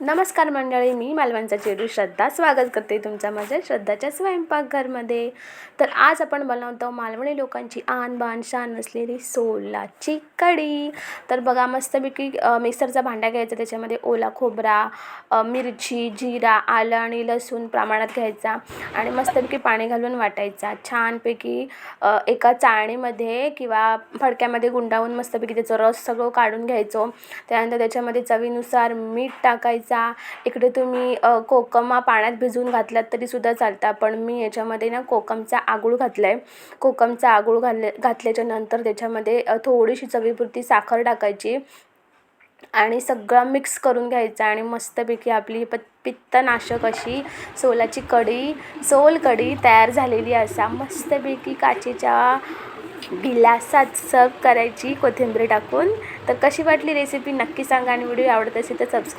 नमस्कार मंडळी मी मालवणचा चेडू श्रद्धा. स्वागत करते तुमचा माझ्या श्रद्धाच्या स्वयंपाकघरमध्ये. तर आज आपण बनवतो मालवणी लोकांची आन बान शान असलेली सोलाची कढी. तर बघा मस्तपैकी मिक्सरचा भांडा घ्यायचा त्याच्यामध्ये ओला खोबरा मिरची जिरा आलं आणि लसूण प्रमाणात घ्यायचा आणि मस्तपैकी पाणी घालून वाटायचा. छानपैकी एका चाळणीमध्ये किंवा फडक्यामध्ये गुंडाळून मस्तपैकी त्याचं रस सगळं काढून घ्यायचो. त्यानंतर त्याच्यामध्ये चवीनुसार मीठ टाकायचं. इकडे तुम्ही कोकम हा पाण्यात भिजवून घातलात तरीसुद्धा चालतं. पण मी याच्यामध्ये ना कोकमचा आगूळ घातला आहे कोकमचा आगूळ घाल घातल्याच्या नंतर त्याच्यामध्ये थोडीशी चवीपुरती साखर टाकायची. आणि सगळं मिक्स करून घ्यायचं. आणि मस्तपैकी आपली प पित्तनाशक अशी सोलाची कढी सोल कढी तयार झालेली असा. मस्तपैकी काचेच्या गिलासात सर्व करायची कोथिंबीर टाकून. तर कशी वाटली रेसिपी नक्की सांगा. आणि व्हिडिओ आवडत असेल तर सबस्क्राईब